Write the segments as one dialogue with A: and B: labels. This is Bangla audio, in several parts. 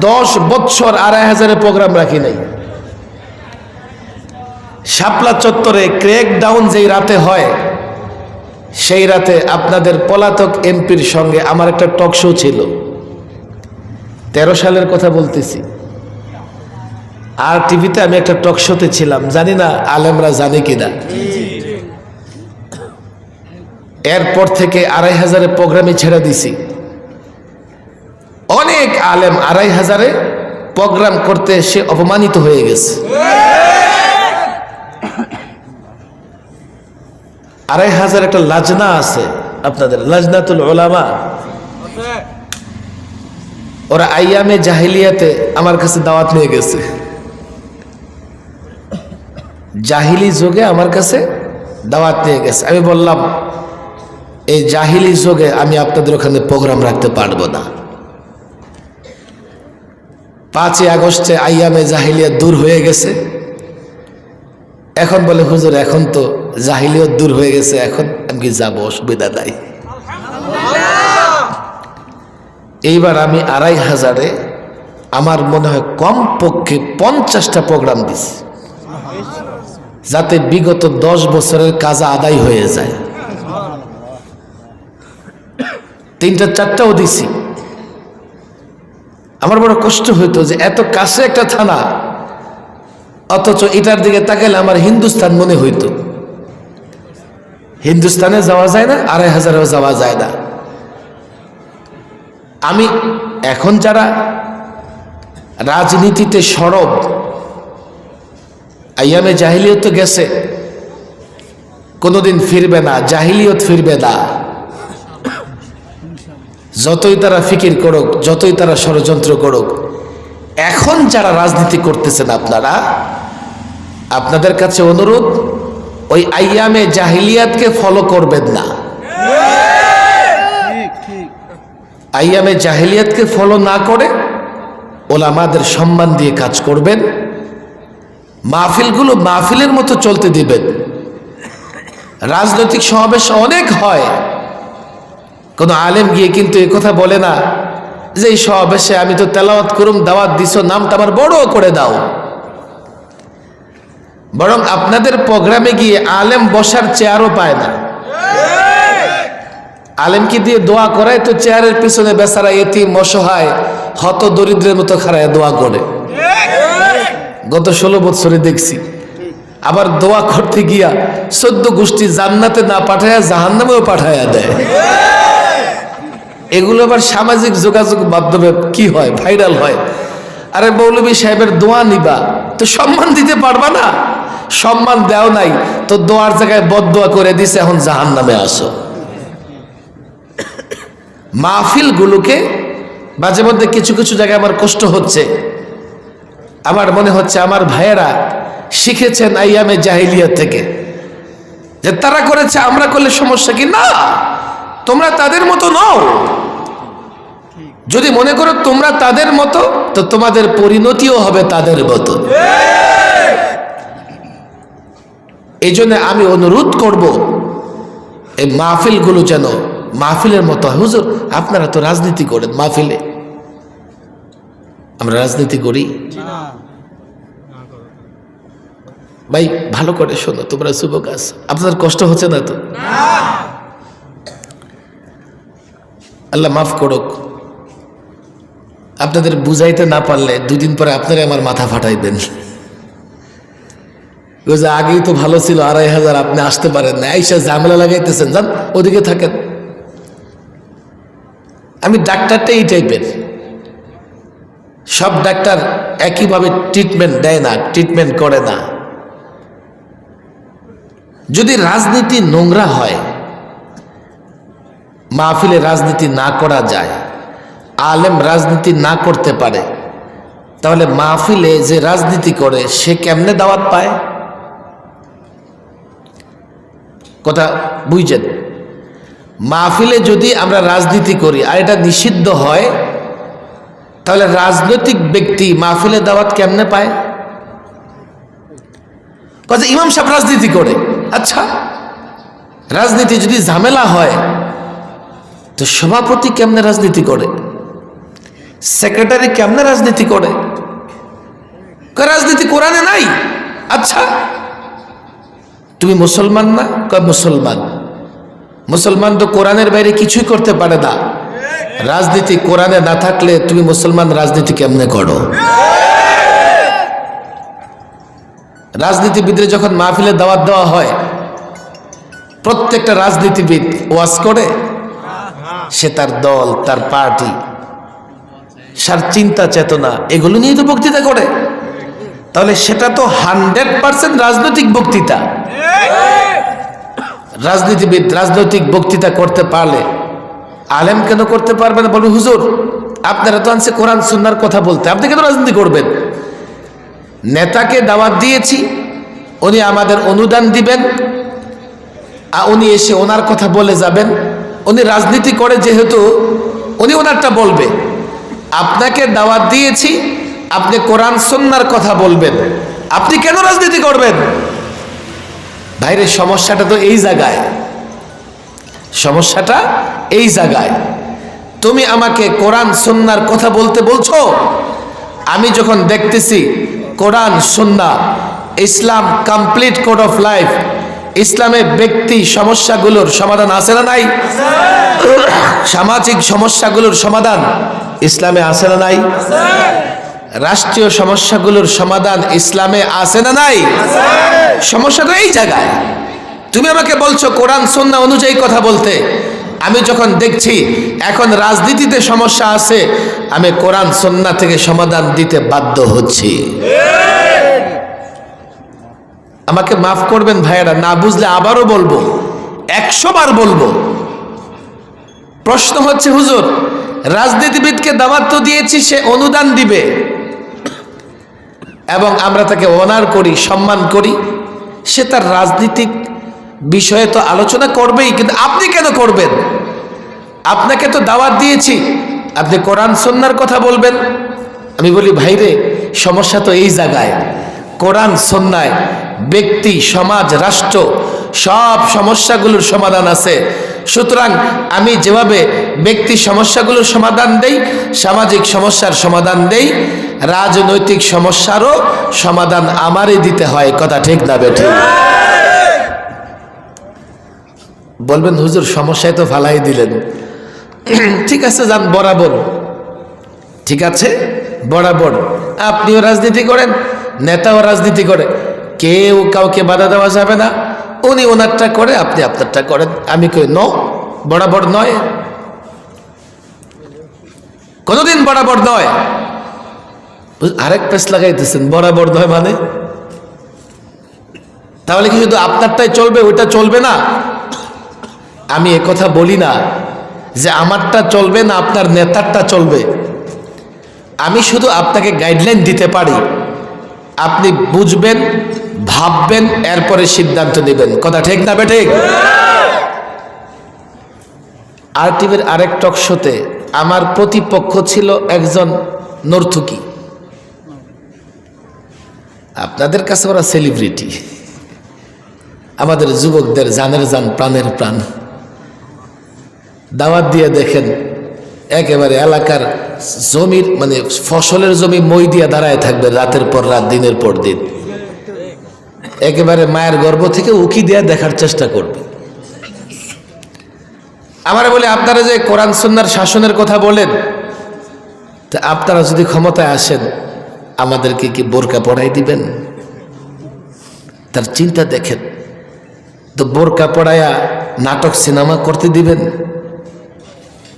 A: দশ বৎসর আড়াই হাজারের প্রোগ্রাম রাখি নাই। শাপলা চত্বরে ক্রেক ডাউন যেই রাতে হয়, সেই রাতে আপনাদের পলাতক এমপির সঙ্গে আমার একটা টক শো ছিল। তেরো সালের কথা বলতেছি। আর টিভিতে আমি একটা টক শোতে ছিলাম, জানি না আলেমরা জানে কিনা। এরপর থেকে আড়াই হাজারের প্রোগ্রামে ছেড়ে দিছি। অনেক আলেম আড়াই হাজারে প্রোগ্রাম করতে সে অপমানিত হয়ে গেছে। আড়াই হাজার একটা লাজনা আছে আপনাদের, লাজনাতুল ওলামা ওরা আইয়ামে জাহিলিয়াতে আমার কাছে দাওয়াত নিয়ে গেছে। জাহিলি যুগে আমার কাছে দাওয়াত নিয়ে গেছে। আমি বললাম, এই জাহিলি যুগে আমি আপনাদের ওখানে প্রোগ্রাম রাখতে পারব না। পাঁচই আগস্টে আইয়ামে জাহিলিয়া দূর হয়ে গেছে। এখন বলে, হুজুর, এখন তো জাহিলিয়ত দূর হয়ে গেছে, এখন আমি কি যাব, অসুবিধা নাই। এইবার আমি আড়াই হাজারে আমার মনে হয় কম পক্ষে পঞ্চাশটা প্রোগ্রাম দিছি, যাতে বিগত দশ বছরের কাজা আদায় হয়ে যায়। তিনটা, চারটাও দিছি। আমার বড় কষ্ট হইতো যে এত কাছে একটা থানা, অথচ এটার দিকে তাকালে আমার হিন্দুস্তান মনে হইতো। হিন্দুস্তানে যাওয়া যায় না, আড়াই হাজারেও যাওয়া যায় না। আমি এখন যারা রাজনীতিতে সরব, আইয়ামে জাহিলিয়ত তো গেছে, কোনোদিন ফিরবে না, জাহিলিয়ত ফিরবে না। যতই তারা ফিকির করুক, যতই তারা ষড়যন্ত্র করুক, এখন যারা রাজনীতি করতেছেন আপনারা, আপনাদের কাছে অনুরোধ, ওই আইয়ামে জাহিলিয়াতকে ফলো করবেন না। আইয়ামে জাহিলিয়াতকে ফলো না করে ওলামাদের সম্মান দিয়ে কাজ করবেন, মাহফিলগুলো মাহফিলের মতো চলতে দিবেন। রাজনৈতিক সমাবেশ অনেক হয়। কোনো আলেম গিয়ে কিন্তু এ কথা বলে না, যে এই সমাবেশে আমি তো তেলাওয়াত করুম, দাওয়াত দিছ, নামটা আমার বড় করে দাও। বরং আপনাদের প্রোগ্রামে গিয়ে আলেম বসার চেয়ারও পায় না। আলেমকে দিয়ে দোয়া করায় তো চেয়ারের পিছনে বেচারা এতি অসহায়, হত দরিদ্রের মতো খারায় দোয়া করে। গত ষোলো বছরে দেখছি। আবার দোয়া করতে গিয়া সদ্য গোষ্ঠী জান্নাতে না পাঠায় জাহান্নামেও পাঠায়া দেয়। এগুলো আবার সামাজিক যোগাযোগ মাধ্যমে কি হয়? ভাইরাল হয়। আরে মৌলবী সাহেবের দোয়া নিবা। তো সম্মান দিতে পারবা না? সম্মান দেও নাই। তো দোয়ার জায়গায় বদোয়া করে দিছে, এখন জাহান নামে আসো। মাহফিলগুলোকে মাঝে মধ্যে কিছু কিছু জায়গায় আমার কষ্ট হচ্ছে। আমার মনে হচ্ছে আমার ভাইয়েরা শিখেছেন আইয়ামে জাহিলিয়া থেকে। যে তারা করেছে, আমরা করলে সমস্যা কি? না। তোমরা তাদের মতো নও। যদি মনে করো তোমরা তাদের মতো, তো তোমাদের পরিণতিও হবে তাদের মতো। এই আমি অনুরোধ করব, এই মাহফিলগুলো যেন মাহফিলের মতো হুজুর, আপনারা তো রাজনীতি করেন মাহফিলে। আমরা রাজনীতি করি? ভাই, ভালো করে শোনো, তোমরা যুবক আছো। আপনাদের কষ্ট হচ্ছে না তো? আল্লাহ মাফ করুক। আপনাদের বুঝাইতে না পারলে দুদিন পরে আপনারা আমার মাথা ফাটাইবেন। যে আগেই তো ভালো ছিল, আড়াই হাজার আপনি আসতে পারেন না এইসব ঝামেলা লাগাইতেছেন, যান, ওদিকে থাকেন। আমি ডাক্তারটা এই টাইপের সব ডাক্তার একইভাবে ট্রিটমেন্ট দেয় না ট্রিটমেন্ট করে না। যদি রাজনীতি নোংরা হয়, মাহফিলে রাজনীতি না করা যায় আলেম রাজনীতি না করতে পারে, তাহলে মাহফিলে যে রাজনীতি করে, সে কেমনে দাওয়াত পায়? কথা বুঝছেন? মাহফিলে যদি আমরা রাজনীতি করি আর এটা নিষিদ্ধ হয়, তাহলে রাজনৈতিক ব্যক্তি মাহফিলে দাওয়াত কেমনে পায়? কথা ইমাম সাহেব রাজনীতি করে। আচ্ছা রাজনীতি যদি ঝামেলা হয়, তো সভাপতি কেমনে রাজনীতি করে? সেক্রেটারি কেমনে রাজনীতি করে? রাজনীতি কোরআনে নাই? আচ্ছা। তুমি মুসলমান না? কয়, মুসলমান। মুসলমান তো কোরআনের বাইরে কিছুই করতে পারে না। রাজনীতি কোরআনে না থাকলে তুমি মুসলমান রাজনীতি কেমনে করো? রাজনীতিবিদরে যখন মাহফিলে দাওয়াত দেওয়া হয়, প্রত্যেকটা রাজনীতিবিদ ওয়াজ করে। সে তার দল, তার পার্টি সার চিন্তা, চেতনা, এগুলো নিয়ে তো বক্তৃতা করে। তাহলে সেটা তো হান্ড্রেড পার্সেন্ট রাজনৈতিক বক্তৃতা। রাজনীতিবিদ রাজনৈতিক বক্তৃতা করতে পারলে, আলেম কেন করতে পারবে না? বলবে হুজুর, আপনারা তো আনছে কোরআন, সুন্নার কথা বলতে। আপনি কেন রাজনীতি করবেন? নেতাকে দাওয়াত দিয়েছি, উনি আমাদের অনুদান দিবেন আর উনি এসে ওনার কথা বলে যাবেন। উনি রাজনীতি করে যেহেতু, উনি ওনারটা বলবে। আপনাকে দাওয়াত দিয়েছি, আপনি কোরআন সন্ন্যার কথা বলবেন। আপনি কেন রাজনীতি করবেন? ভাইরে, সমস্যাটা তো এই জায়গায়। সমস্যাটা এই জায়গায়। তুমি আমাকে কোরআন সন্ন্যার কথা বলতে বলছো? আমি যখন দেখতেছি কোরআন সন্না, Islam complete code of life ইসলামে ব্যক্তি সমস্যাগুলোর সমাধান আছে না নাই? সামাজিক সমস্যাগুলোর সমাধান ইসলামে আছে না নাই? রাষ্ট্রীয় সমস্যাগুলোর সমাধান ইসলামে আছে না নাই? সমস্যা তো এই জায়গায়। তুমি আমাকে বলছো কোরআন সন্না অনুযায়ী কথা বলতে। আমি যখন দেখছি এখন রাজনীতিতে সমস্যা আছে, আমি কোরআন সন্না থেকে সমাধান দিতে বাধ্য হচ্ছি। আমাকে মাফ করবেন ভাইয়েরা, না বুঝলে আবারও বলব, একশো বার বলব। প্রশ্ন হচ্ছে, হুজুর রাজনীতিবিদকে দাওয়াত তো দিয়েছি, সে অনুদান দিবে। এবং আমরা তাকে অনার করি, সম্মান করি। সে তার রাজনীতিক বিষয়ে তো আলোচনা করবেই, কিন্তু আপনি কেন করবেন? আপনাকে তো দাওয়াত দিয়েছি। আপনি কোরআন সন্ন্যার কথা বলবেন। আমি বলি, ভাইরে, সমস্যা তো এই জায়গায়। কোরআন সন্ন্যায় ব্যক্তি, সমাজ, রাষ্ট্র, সব সমস্যাগুলোর সমাধান আছে। সুতরাং আমি যেভাবে ব্যক্তি সমস্যাগুলোর সমাধান দেই, সামাজিক সমস্যার সমাধান দেই, রাজনৈতিক সমস্যারও সমাধান আমারই দিতে হয়, কথা ঠিক না বেঠিক বলবেন, হুজুর, সমস্যায় তো ফালাই দিলেন। ঠিক আছে, যান, বরাবর। ঠিক আছে, বরাবর। আপনিও রাজনীতি করেন, নেতাও রাজনীতি করে। কেউ কাউকে বাধা দেওয়া যাবে না। উনি ওনারটা করে, আপনি আপনারটা করেন। আমি কই, ন, বরাবর নয়। কোনোদিন বরাবর নয়। আরেক পেস লাগাইতেছেন, বরাবর নয় মানে? তাহলে কি শুধু আপনারটাই চলবে, ওইটা চলবে না? আমি কথা বলি না যে আমারটা চলবে না, আপনার নেতারটা চলবে। আমি শুধু আপনাকে গাইডলাইন দিতে পারি। আপনি বুঝবেন ভাববেন, এরপরে সিদ্ধান্ত নেবেন। কথা ঠিক না বে ঠিক? আর টিভির আরেক টক শোতে আমার প্রতিপক্ষ ছিল একজন নর্থুকি আপনাদের কাছে ওরা সেলিব্রিটি আমাদের যুবকদের জানের জান, প্রাণের প্রাণ। দাওয়াত দিয়ে দেখেন, একেবারে এলাকার জমির মানে ফসলের জমি মই দিয়ে দাঁড়ায় থাকবে রাতের পর রাত, দিনের পর দিন। একেবারে মায়ের গর্ভ থেকে উকি দিয়ে দেখার চেষ্টা করবে। আমার বলে, আপনারা যে কোরআন সন্ন্যার শাসনের কথা বলেন, তা আপনারা যদি ক্ষমতায় আসেন, আমাদেরকে কি বোরকা পড়াই দিবেন? তার চিন্তা দেখেন, তো বোরকা পড়ায়া নাটক সিনেমা করতে দিবেন?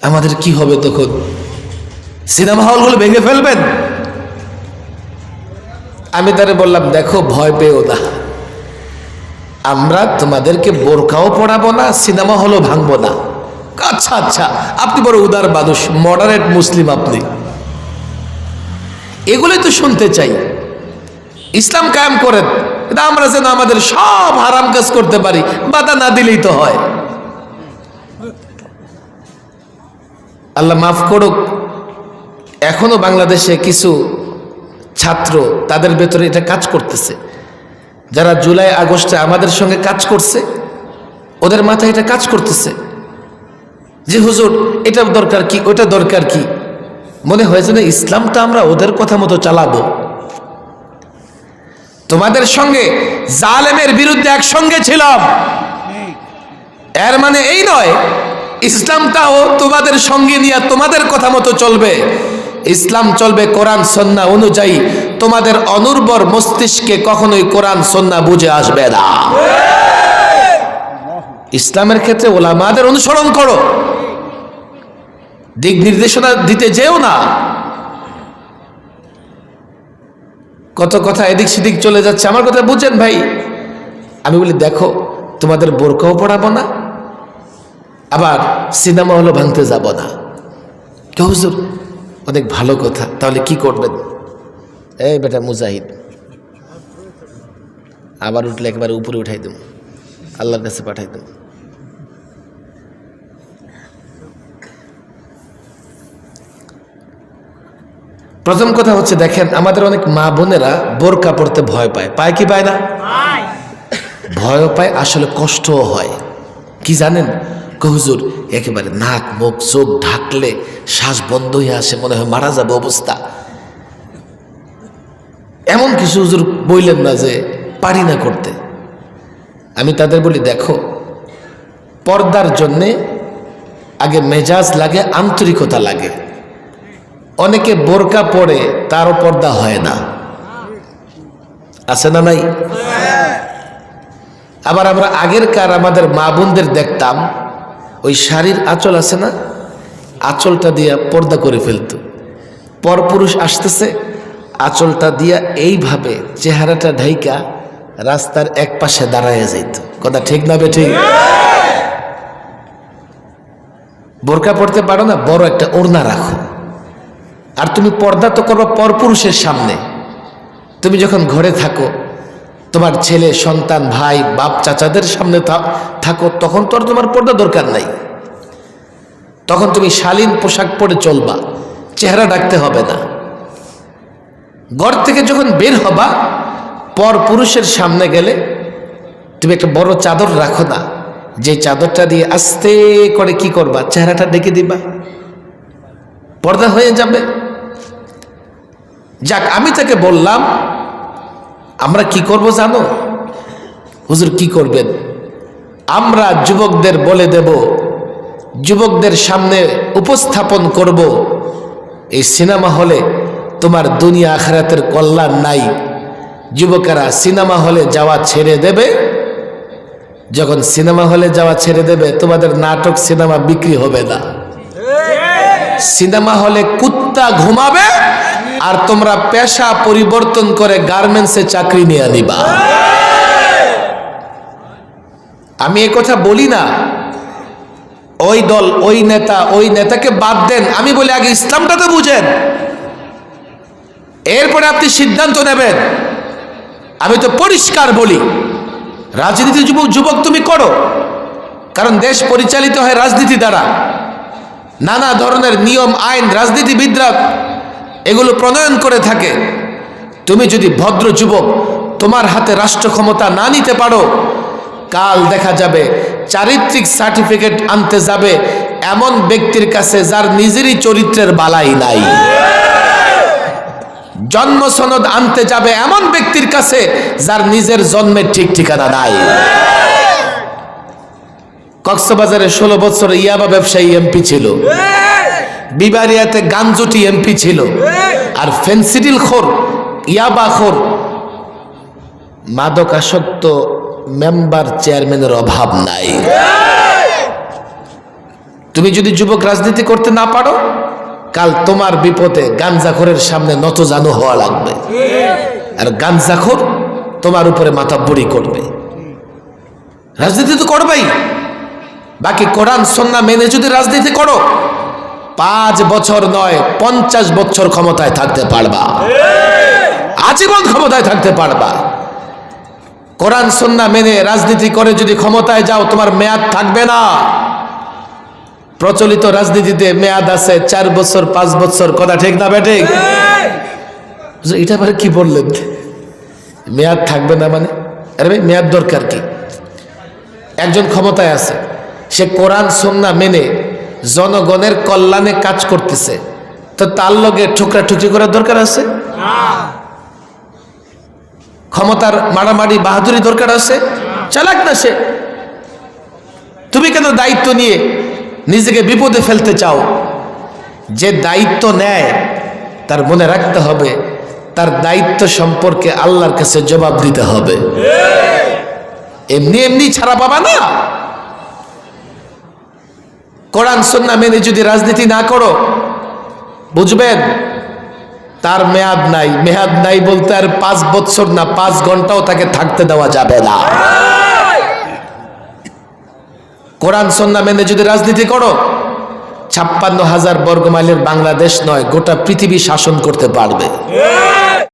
A: আমাদের কি হবে তখন? সিনেমা হলগুলো ভেঙে ফেলবেন? আমি তারে বললাম, দেখো, ভয় পেও না। আমরা তোমাদেরকে বোরকাও পড়াবো না, সিনেমা হলও ভাঙবো না। আচ্ছা আচ্ছা আপনি বড় উদার মানুষ, মডারেট মুসলিম আপনি। এগুলোই তো শুনতে চাই। ইসলাম কায়েম করেন, কিন্তু আমরা যেন আমাদের সব হারাম কাজ করতে পারি, বাধা না দিলেই তো হয়। আল্লাহ মাফ করুক, এখনও বাংলাদেশে কিছু ছাত্র তাদের ভেতরে এটা কাজ করতেছে। যারা জুলাই, আগস্টে আমাদের সঙ্গে কাজ করছে, ওদের মাথায় এটা কাজ করতেছে। যে হুজুর, এটা দরকার কি, ওটা দরকার কি? মনে হয়েছে না ইসলামটা আমরা ওদের কথা মতো চালাবো। তোমাদের সঙ্গে জালেমের বিরুদ্ধে একসঙ্গে ছিলাম। এর মানে এই নয়, ইসলামটাও তোমাদের সঙ্গে নিয়ে তোমাদের কথা মতো চলবে। ইসলাম চলবে কোরআন, সন্না অনুযায়ী। তোমাদের অনুর্বর মস্তিষ্কে কখনোই কোরআন, সন্না বুঝে আসবে না। ইসলামের ক্ষেত্রে ওলামাদের অনুসরণ করো। দিক নির্দেশনা দিতে যেও না। কত কথা এদিক সেদিক চলে যাচ্ছে। আমার কথা বুঝছেন ভাই। আমি বলি, দেখো, তোমাদের বোরকাও পড়াবো না, আবার সিনেমা হলো ভাঙতে যাব না। কেউ অনেক ভালো কথা। তাহলে কি করবেন? এই বেটা মুজাহিদ আবার উঠলে একবার উপরে উঠাই দেব। আল্লাহর কাছে পাঠাই দেব। প্রথম কথা হচ্ছে দেখেন আমাদের অনেক মা বোনেরা বোরকা পড়তে ভয় পায়। পায় কি পায় না? ভয়ও পায় আসলে কষ্টও হয়। কি জানেন? হুজুর, একেবারে নাক, মুখ, চোখ ঢাকলে শ্বাস বন্ধ হয়ে আসে, মনে হয় মারা যাবে অবস্থা। এমন কিছু হুজুর বললেন না যে পারি না করতে। আমি তাদের বলি, দেখো, পর্দার জন্যে আগে মেজাজ লাগে, আন্তরিকতা লাগে। অনেকে বোরকা পরে তারও পর্দা হয় না। আছে না নাই? আবার আমরা আগের কার আমাদের মা বোনদের দেখতাম ওই শাড়ির আঁচল আছে না? আঁচলটা দিয়া পর্দা করে ফেলতো। পরপুরুষ আসতেছে, আঁচলটা দিয়া এইভাবে চেহারাটা ঢাইকা রাস্তার এক পাশে দাঁড়ায় যেত কথা ঠিক না বে ঠিক? বোরকা পড়তে পারো না, বড় একটা ওড়না রাখো। আর তুমি পর্দা তো করবা পরপুরুষের সামনে। তুমি যখন ঘরে থাকো তোমার ছেলে, সন্তান, ভাই, বাপ, চাচাদের সামনে থাকো, তখন তো আর তোমার পর্দা দরকার নাই। তখন তুমি শালীন পোশাক পরে চলবা, চেহারা ডাকতে হবে না। ঘর থেকে যখন বের হবা, পর পুরুষের সামনে গেলে তুমি একটা বড় চাদর রাখো না, যে চাদরটা দিয়ে আস্তে করে কি করবা, চেহারাটা ডেকে দিবা। পর্দা হয়ে যাবে। যাক, আমি তাকে বললাম আমরা কি করব জানো? হুজুর কি করবেন? আমরা যুবকদের বলে দেব, যুবকদের সামনে উপস্থাপন করব। এই সিনেমা হলে তোমার দুনিয়া আখরাতের কল্যাণ নাই। যুবকেরা সিনেমা হলে যাওয়া ছেড়ে দেবে। যখন সিনেমা হলে যাওয়া ছেড়ে দেবে, তোমাদের নাটক, সিনেমা বিক্রি হবে না। সিনেমা হলে কুত্তা ঘুমাবে। আর তোমরা পেশা পরিবর্তন করে গার্মেন্টসে চাকরি নিয়ে নিবা আমি এ কথা বলি না। ওই দল, ওই নেতা, ওই নেতাকে বাদ দেন। আমি বলি, আগে ইসলামটা তো বুঝেন। এরপরে আপনি সিদ্ধান্ত নেবেন। আমি তো পরিষ্কার বলি, রাজনীতি যুবক যুবক তুমি করো। কারণ দেশ পরিচালিত হয় রাজনীতি দ্বারা। নানা ধরনের নিয়ম, আইন, রাজনীতিবিদরা এগুলো প্রণয়ন করে থাকে। তুমি যদি ভদ্র যুবক, তোমার হাতে রাষ্ট্র ক্ষমতা না নিতে পারো, কাল দেখা যাবে চারিত্রিক সার্টিফিকেট আনতে যাবে এমন ব্যক্তির কাছে যার নিজেরই চরিত্রের বালাই নাই। জন্ম সনদ আনতে যাবে এমন ব্যক্তির কাছে যার নিজের জন্মের ঠিক ঠিকানা নাই। কক্সবাজারে ষোলো বছর ইয়াবা ব্যবসায়ী এমপি ছিল। বিবারিয়াতে গাঞ্জুটি এমপি ছিল। আর ফেন্সিডিল খোর, ইয়াবা খোর, মাদকাসক্ত মেম্বার চেয়ারম্যানের অভাব নাই। তুমি যদি যুবক রাজনীতি করতে না পারো, কাল তোমার বিপদে গাঞ্জাখোরের সামনে নত জানু হওয়া লাগবে। আর গাঞ্জাখোর তোমার উপরে মাথা বুড়ি করবে। রাজনীতি তো করবেই। বাকি কোরআন সন্না মেনে যদি রাজনীতি করো পাঁচ বছর নয়, পঞ্চাশ বছর ক্ষমতায় থাকতে পারবা। আজীবন ক্ষমতায় থাকতে পারবা। কোরআন, সন্না মেনে রাজনীতি করে যদি ক্ষমতায় যাও, তোমার মেয়াদ থাকবে না। প্রচলিত রাজনীতিতে মেয়াদ আছে, চার বছর, পাঁচ বছর, কথা ঠিক না বেঠিক এটা আবার কি বললেন? মেয়াদ থাকবে না মানে? আরে ভাই, মেয়াদ দরকার কি? একজন ক্ষমতায় আছে, সে কোরআন, সন্না মেনে জনগণের কল্যাণে কাজ করতেছে। তো তার লগে ঠুকরা ঠুকরি করার দরকার আছে? ক্ষমতার মারামারি বাহাদুরি দরকার আছে? চালাক না সে? তুমি কেন দায়িত্ব নিয়ে নিজেকে বিপদে ফেলতে চাও? যে দায়িত্ব নেয় তার মনে রাখতে হবে তার দায়িত্ব সম্পর্কে আল্লাহর কাছে জবাব দিতে হবে। এমনি এমনি ছাড়া পাবা না? কোরআন, সন্না মেনে যদি রাজনীতি না করো, বুঝবেন, তার মেয়াদ নাই। মেয়াদ নাই বলতে আর পাঁচ বছর না, পাঁচ ঘন্টাও তাকে থাকতে দেওয়া যাবে না। কোরআন, সন্না মেনে যদি রাজনীতি করো, ছাপ্পান্ন হাজার বর্গমাইলের বাংলাদেশ নয়, গোটা পৃথিবী শাসন করতে পারবে।